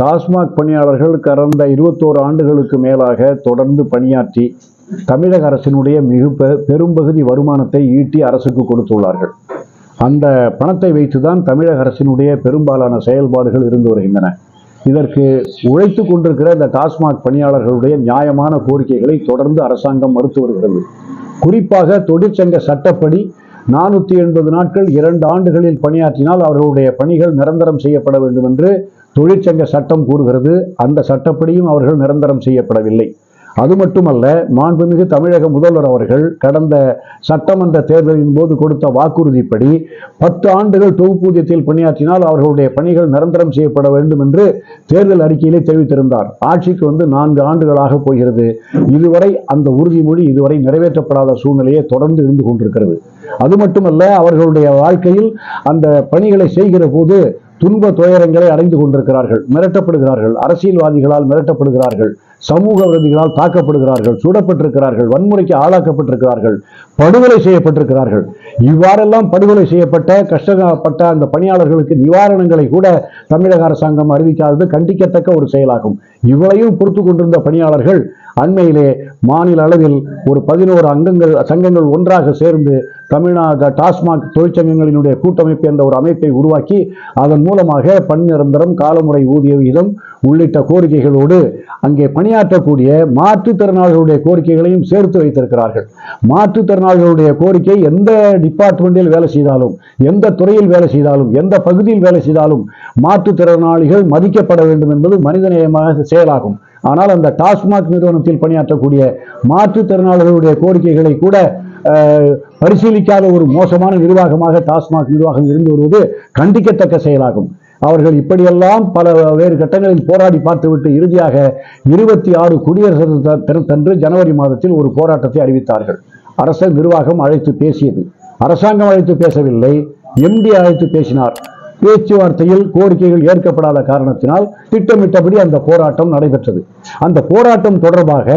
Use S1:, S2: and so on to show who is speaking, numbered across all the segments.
S1: டாஸ்மாக் பணியாளர்கள் கடந்த இருபத்தோரு ஆண்டுகளுக்கு மேலாக தொடர்ந்து பணியாற்றி தமிழக அரசினுடைய மிக பெரும்பகுதி வருமானத்தை ஈட்டி அரசுக்கு கொடுத்துள்ளார்கள். அந்த பணத்தை வைத்துதான் தமிழக அரசினுடைய பெரும்பாலான செயல்பாடுகள் இருந்து வருகின்றன. இதற்கு உழைத்து கொண்டிருக்கிற இந்த டாஸ்மாக் பணியாளர்களுடைய நியாயமான கோரிக்கைகளை தொடர்ந்து அரசாங்கம் மறுத்து வருகிறது. குறிப்பாக தொழிற்சங்க சட்டப்படி நானூற்றி எண்பது நாட்கள் இரண்டு ஆண்டுகளில் பணியாற்றினால் அவர்களுடைய பணிகள் நிரந்தரம் செய்யப்பட வேண்டும் என்று தொழிற்சங்க சட்டம் கூறுகிறது. அந்த சட்டப்படியும் அவர்கள் நிரந்தரம் செய்யப்படவில்லை. அது மட்டுமல்ல மாண்புமிகு தமிழக முதல்வர் அவர்கள் கடந்த சட்டமன்ற தேர்தலின் போது கொடுத்த வாக்குறுதிப்படி பத்து ஆண்டுகள் தொகுப்பூதியத்தில் பணியாற்றினால் அவர்களுடைய பணிகள் நிரந்தரம் செய்யப்பட வேண்டும் என்று தேர்தல் அறிக்கையிலே தெரிவித்திருந்தார். ஆட்சிக்கு வந்து நான்கு ஆண்டுகளாக போகிறது. இதுவரை அந்த உறுதிமொழி இதுவரை நிறைவேற்றப்படாத சூழ்நிலையை தொடர்ந்து இருந்து கொண்டிருக்கிறது. அது மட்டுமல்ல அவர்களுடைய வாழ்க்கையில் அந்த பணிகளை செய்கிற போது துன்ப துயரங்களை அடைந்து கொண்டிருக்கிறார்கள் மிரட்டப்படுகிறார்கள் அரசியல்வாதிகளால் மிரட்டப்படுகிறார்கள். சமூக விரோதிகளால் தாக்கப்படுகிறார்கள் சுடப்பட்டிருக்கிறார்கள் வன்முறைக்கு ஆளாக்கப்பட்டிருக்கிறார்கள் படுகொலை செய்யப்பட்டிருக்கிறார்கள். இவ்வாறெல்லாம் படுகொலை செய்யப்பட்ட கஷ்டப்பட்ட அந்த பணியாளர்களுக்கு நிவாரணங்களை கூட தமிழக அரசாங்கம் அறிவிக்காதது கண்டிக்கத்தக்க ஒரு செயலாகும். இவளையும் பொறுத்து கொண்டிருந்த பணியாளர்கள் அண்மையிலே மாநில அளவில் ஒரு பதினோரு அங்கங்கள் சங்கங்கள் ஒன்றாக சேர்ந்து தமிழ்நாடு டாஸ்மாக் தொழிற்சங்கங்களினுடைய கூட்டமைப்பு என்ற ஒரு அமைப்பை உருவாக்கி அதன் மூலமாக பணி நிரந்தரம் காலமுறை ஊதிய விகிதம் உள்ளிட்ட கோரிக்கைகளோடு அங்கே பணியாற்றக்கூடிய மாற்றுத்திறனாளிகளுடைய கோரிக்கைகளையும் சேர்த்து வைத்திருக்கிறார்கள். மாற்றுத்திறனாளிகளுடைய கோரிக்கை எந்த டிபார்ட்மெண்ட்டில் வேலை செய்தாலும் எந்த துறையில் வேலை செய்தாலும் எந்த பகுதியில் வேலை செய்தாலும் மாற்றுத்திறனாளிகள் மதிக்கப்பட வேண்டும் என்பது மனிதநேயமாக செயலாகும். ஆனால் அந்த டாஸ்மாக் நிறுவனத்தில் பணியாற்றக்கூடிய மாற்றுத்திறனாளிகளுடைய கோரிக்கைகளை கூட பரிசீலிக்காத ஒரு மோசமான நிர்வாகமாக டாஸ்மாக் நிர்வாகம் இருந்து வருவது கண்டிக்கத்தக்க செயலாகும். அவர்கள் இப்படியெல்லாம் பல வேறு கட்டங்களில் போராடி பார்த்துவிட்டு இறுதியாக இருபத்தி ஆறு குடியரசு தினத்தன்று ஜனவரி மாதத்தில் ஒரு போராட்டத்தை அறிவித்தார்கள். அரச நிர்வாகம் அழைத்து பேசியது. அரசாங்கம் அழைத்து பேசவில்லை. எம்டி அழைத்து பேசினார். பேச்சுவார்த்தையில் கோரிக்கைகள் ஏற்கப்படாத காரணத்தினால் திட்டமிட்டபடி அந்த போராட்டம் நடைபெற்றது. அந்த போராட்டம் தொடர்பாக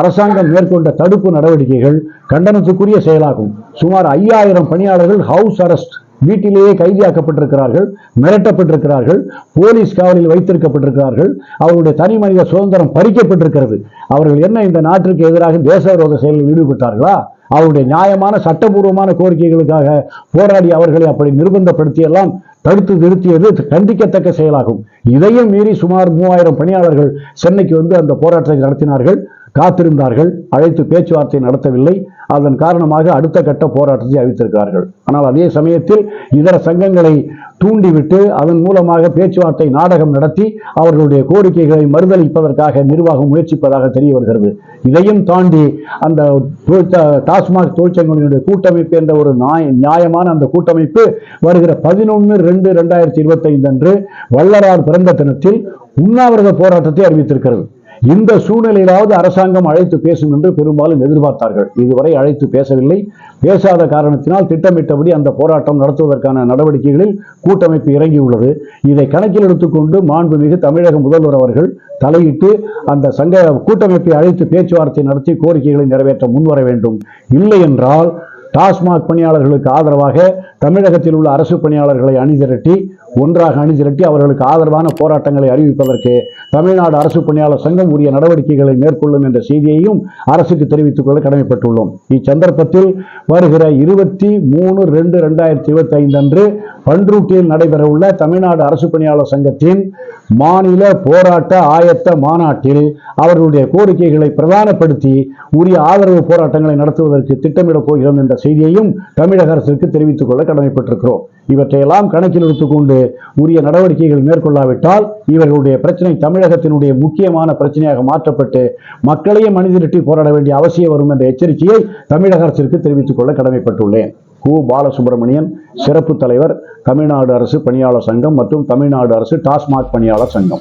S1: அரசாங்கம் மேற்கொண்ட தடுப்பு நடவடிக்கைகள் கண்டனத்துக்குரிய செயலாகும். சுமார் ஐயாயிரம் பணியாளர்கள் ஹவுஸ் அரெஸ்ட் வீட்டிலேயே கைதியாக்கப்பட்டிருக்கிறார்கள் மிரட்டப்பட்டிருக்கிறார்கள் போலீஸ் காவலில் வைத்திருக்கப்பட்டிருக்கிறார்கள் அவர்களுடைய தனி மனித சுதந்திரம் பறிக்கப்பட்டிருக்கிறது. அவர்கள் என்ன இந்த நாட்டிற்கு எதிராக தேச விரோத செயலில் ஈடுபட்டார்களா? அவருடைய நியாயமான சட்டபூர்வமான கோரிக்கைகளுக்காக போராடி அவர்களை அப்படி நிர்பந்தப்படுத்தியெல்லாம் தடுத்து நிறுத்தியது கண்டிக்கத்தக்க செயலாகும். இதையும் மீறி சுமார் மூவாயிரம் பணியாளர்கள் சென்னைக்கு வந்து அந்த போராட்டத்தை நடத்தினார்கள். காத்திருந்தார்கள் அழைத்து பேச்சுவார்த்தை நடத்தவில்லை. அதன் காரணமாக அடுத்த கட்ட போராட்டத்தை அறிவித்திருக்கிறார்கள். ஆனால் அதே சமயத்தில் இதர சங்கங்களை தூண்டிவிட்டு அதன் மூலமாக பேச்சுவார்த்தை நாடகம் நடத்தி அவர்களுடைய கோரிக்கைகளை மறுதளிப்பதற்காக நிர்வாகம் முயற்சிப்பதாக தெரிய வருகிறது. இதையும் தாண்டி அந்த தொழிற்ச- டாஸ்மாக் தொழிற்சங்கங்களுடைய கூட்டமைப்பு என்ற ஒரு நியாய- நியாயமான அந்த கூட்டமைப்பு வருகிற பதினொன்று ரெண்டு ரெண்டாயிரத்தி இருபத்தைந்து அன்று வள்ளலார் பிறந்த தினத்தில் உண்ணாவிரத போராட்டத்தை அறிவித்திருக்கிறது. இந்த சூழ்நிலையிலாவது அரசாங்கம் அழைத்து பேசும் என்று பெரும்பாலும் எதிர்பார்த்தார்கள். இதுவரை அழைத்து பேசவில்லை. பேசாத காரணத்தினால் திட்டமிட்டபடி அந்த போராட்டம் நடத்துவதற்கான நடவடிக்கைகளில் கூட்டமைப்பு இறங்கியுள்ளது. இதை கணக்கில் எடுத்துக்கொண்டு மாண்புமிகு தமிழக முதல்வர் அவர்கள் தலையிட்டு அந்த சங்க கூட்டமைப்பை அழைத்து பேச்சுவார்த்தை நடத்தி கோரிக்கைகளை நிறைவேற்ற முன்வர வேண்டும். இல்லை என்றால் டாஸ்மாக் பணியாளர்களுக்கு ஆதரவாக தமிழகத்தில் உள்ள அரசு பணியாளர்களை அணிதிரட்டி ஒன்றாக அணிதிரட்டி அவர்களுக்கு ஆதரவான போராட்டங்களை அறிவிப்பதற்கு தமிழ்நாடு அரசு பணியாளர் சங்கம் உரிய நடவடிக்கைகளை மேற்கொள்ளும் என்ற செய்தியையும் அரசுக்கு தெரிவித்துக் கொள்ள கடமைப்பட்டுள்ளோம். இச்சந்தர்ப்பத்தில் வருகிற இருபத்தி மூணு ரெண்டு ரெண்டாயிரத்தி இருபத்தி ஐந்து அன்று பன்ருட்டியில் நடைபெறவுள்ள தமிழ்நாடு அரசு பணியாளர் சங்கத்தின் மாநில போராட்ட ஆயத்த மாநாட்டில் அவர்களுடைய கோரிக்கைகளை பிரதானப்படுத்தி உரிய ஆதரவு போராட்டங்களை நடத்துவதற்கு திட்டமிடப் போகிறோம் என்ற செய்தியையும் தமிழக அரசுக்கு தெரிவித்துக் கொள்ள கடமைப்பட்டிருக்கிறோம். இவற்றையெல்லாம் கணக்கில் எடுத்துக்கொண்டு உரிய நடவடிக்கைகள் மேற்கொள்ளாவிட்டால் இவர்களுடைய பிரச்சனை தமிழகத்தினுடைய முக்கியமான பிரச்சனையாக மாற்றப்பட்டு மக்களையே மனிதரிட்டி போராட வேண்டிய அவசியம் வரும் என்ற எச்சரிக்கையை தமிழக அரசிற்கு தெரிவித்துக் கொள்ள கடமைப்பட்டுள்ளேன். கு. பாலசுப்ரமணியன் சிறப்பு தலைவர் தமிழ்நாடு அரசு பணியாளர் சங்கம் மற்றும் தமிழ்நாடு அரசு டாஸ்மாக் பணியாளர் சங்கம்.